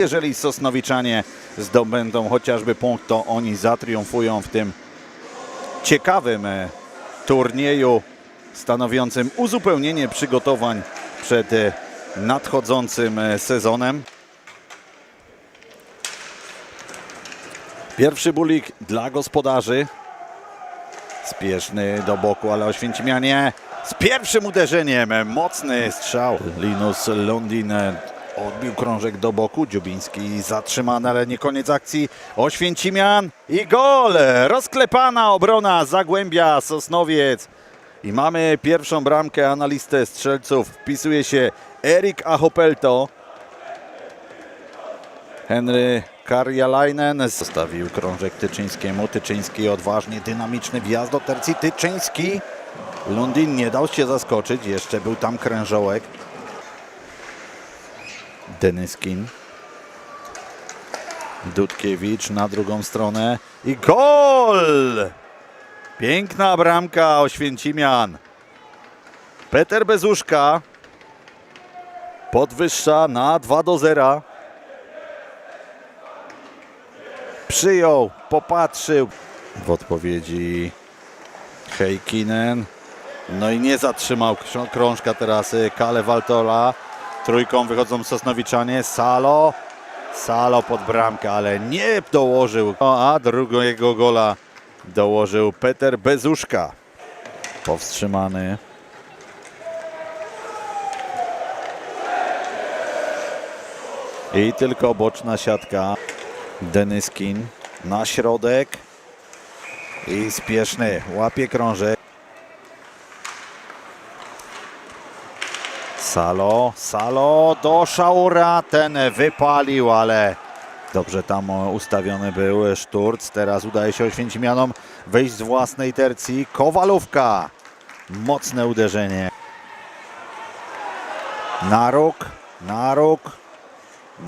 Jeżeli Sosnowiczanie zdobędą chociażby punkt, to oni zatriumfują w tym ciekawym e, turnieju stanowiącym uzupełnienie przygotowań przed e, nadchodzącym e, sezonem. Pierwszy bulik dla gospodarzy. Spieszny do boku, ale Oświęcimianie z pierwszym uderzeniem. Mocny strzał. Linus Lundin odbił krążek do boku. Dziubiński zatrzymany, ale nie koniec akcji. Oświęcimian i gol. Rozklepana obrona Zagłębia Sosnowiec. I mamy pierwszą bramkę, analistę strzelców. Wpisuje się Erik Ahopelto. Henry Karjalainen zostawił krążek Tyczyńskiemu. Tyczyński odważnie, dynamiczny wjazd do tercji. Tyczyński. Lundin nie dał się zaskoczyć. Jeszcze był tam krężołek. Denyskin. Dudkiewicz na drugą stronę. I gol! Piękna bramka Oświęcimian. Peter Bezuszka podwyższa na 2 do 0. Przyjął, popatrzył. W odpowiedzi Heikinen. No i nie zatrzymał krążka teraz y, Kale Waltola. Trójką wychodzą Sosnowiczanie. Salo. Salo pod bramkę, ale nie dołożył. O, a drugiego gola dołożył Peter Bezuszka. Powstrzymany. I tylko boczna siatka. Denyskin na środek. I spieszny. Łapie krążek. Salo, Salo do Szaura. Ten wypalił, ale dobrze tam ustawiony był Szturc. Teraz udaje się Oświęcimianom wyjść z własnej tercji. Kowalówka. Mocne uderzenie. Na róg, na róg.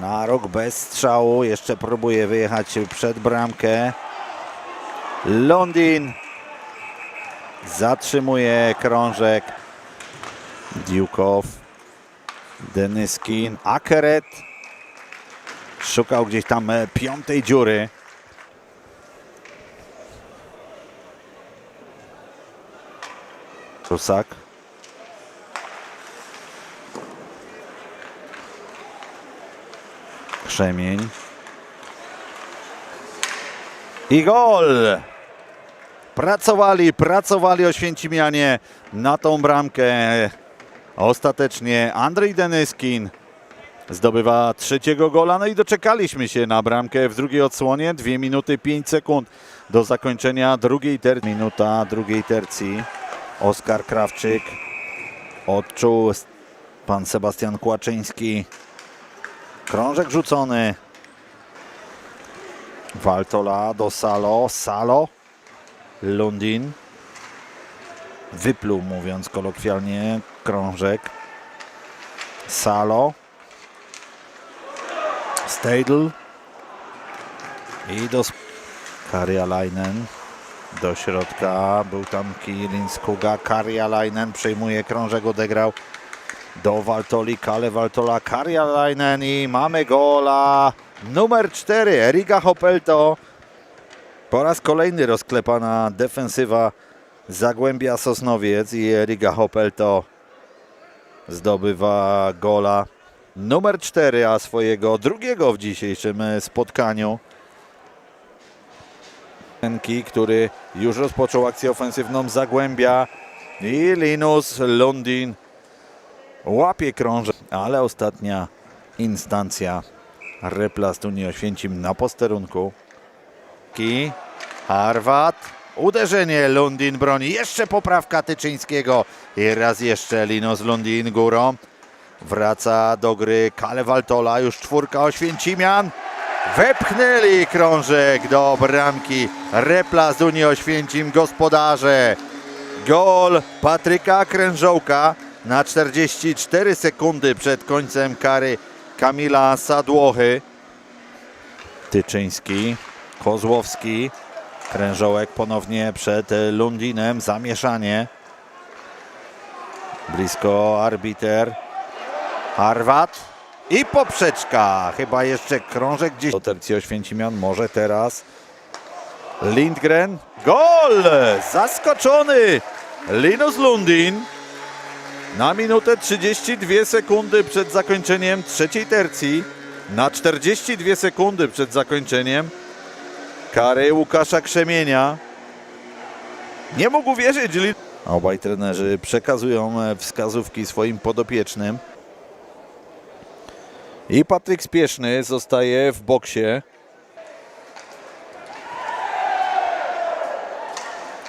Na róg bez strzału. Jeszcze próbuje wyjechać przed bramkę. Londyn zatrzymuje krążek. Diukow. Denyskin. Akeret. Szukał gdzieś tam e, piątej dziury. Rusak. Krzemień. I gol! Pracowali, pracowali Oświęcimianie na tą bramkę. Ostatecznie Andrzej Denyskin zdobywa trzeciego gola. No i doczekaliśmy się na bramkę w drugiej odsłonie. Dwie minuty 5 sekund do zakończenia drugiej tercji. Minuta drugiej tercji. Oskar Krawczyk odczuł pan Sebastian Kłaczyński. Krążek rzucony. Waltola do Salo. Salo. Lundin. Wypluł, mówiąc kolokwialnie, krążek. Salo. Steidl. I do Karjalainen. Do środka był tam Kilin Skuga. Karjalainen przejmuje krążek, odegrał do Waltoli, Kale Waltola, Karjalainen i mamy gola numer 4, Erika Hopelto. Po raz kolejny rozklepana defensywa Zagłębia Sosnowiec i Erika Hopelto zdobywa gola numer 4, a swojego drugiego w dzisiejszym spotkaniu. Enki, który już rozpoczął akcję ofensywną Zagłębia i Linus Lundin łapie krążek, ale ostatnia instancja Replast Unii Oświęcim na posterunku. Ki, Harvat, uderzenie Lundin broni, jeszcze poprawka Tyczyńskiego i raz jeszcze Linus Lundin górą. Wraca do gry Kale Waltola, już czwórka Oświęcimian. Wepchnęli krążek do bramki Replast Unii Oświęcim gospodarze. Gol Patryka Krężołka na 44 sekundy przed końcem kary Kamila Sadłochy. Tyczyński, Kozłowski, Krężołek ponownie przed Lundinem, zamieszanie. Blisko arbiter. Harvat I poprzeczka. Chyba jeszcze krążek gdzieś. Tercji Oświęcimian. Może teraz. Lindgren. Gol! Zaskoczony. Linus Lundin. Na minutę 32 sekundy przed zakończeniem trzeciej tercji. Na 42 sekundy przed zakończeniem kary Łukasza Krzemienia. Nie mógł wierzyć. Obaj trenerzy przekazują e, wskazówki swoim podopiecznym. I Patryk Spieszny zostaje w boksie.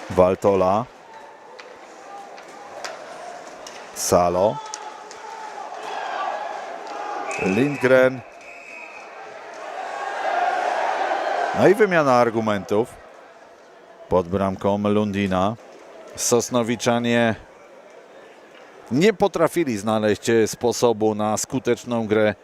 Waltola. Salo. Lindgren. No i wymiana argumentów pod bramką Lundina. Sosnowiczanie nie potrafili znaleźć sposobu na skuteczną grę